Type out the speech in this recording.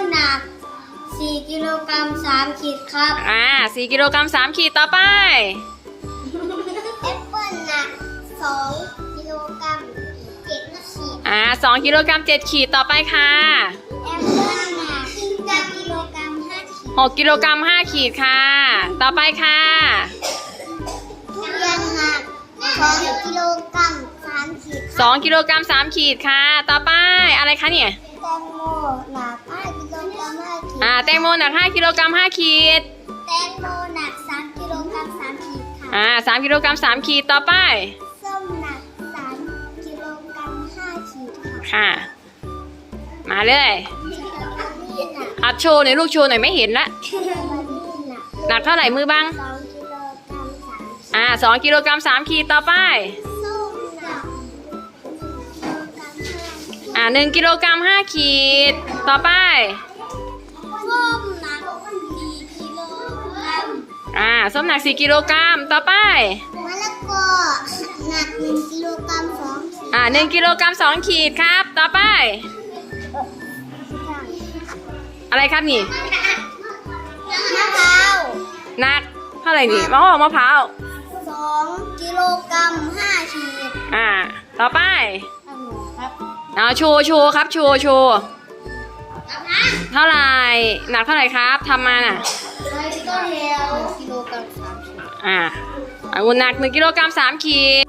ลหนัก 4 กิโลกรัม3ขีดครับ อ่าสี่กิโลกรัมสามขีดต่อไป แอปเปิ้ลหนัก 2 กิโลกรัม7ขีด อ่าสองกิโลกรัมเจ็ดขีดต่อไปค่ะแอปเปิ้ลหนัก9กิโลกรัม5ขีดหกกิโลกรัมห้าขีดค่ะ ต่อไปค่ะ ทุเรียนหนัก 2 กิโลกรัม3ขีดสองกิโลกรัมสามขีดค่ะ ต่อไปอะไรคะเนี่ย แตงโมหนัก5กิ แตงโมหนักห้ากิโลกรัมห้าขีด แตงโมหนัก 3กิโลกรัม3ขีดค่ะอ่าสามกิโลกรัมสามขีดต่อไป ส้มหนัก 3กิโลกรัม5ขีดค่ะค่ะมาเลยนี่หนักอัดโชว์หน่อยลูกโชว์หน่อยไม่เห็นละ หนักเท่าไหร่มือบ้างสองกิโลกรัมสามขีดอ่าสองกิโลกรัมสามขีดต่อไปส้มหนักกิโลกรัมห้าอ่าหนึ่งกิโลกรัมห้าขีดต่อไป อ่าส้มหนักสี่กิโลกรัมต่อไป มะละกอหนักหนึ่งกิโลกรัมสองขีดอ่าหนึ่งกิโลกรัมสองขีดครับ ต่อไป อะไรครับนี่มะพร้าวหนักเท่าไหร่นี่มะพร้าวมะพร้าวสองกิโลกรัมห้าขีดอ่า ต่อไปครับเอาโชว์โชว์ครับโชว์โชว์ครับนะเท่าไหร่หนักเท่าไหร่ครับทำมาน่ะ ร้อยก็เฮลกิโล กรัมสามขีดอ่าอาวุธหนักหนึ่งกิโลกรัมสามขีด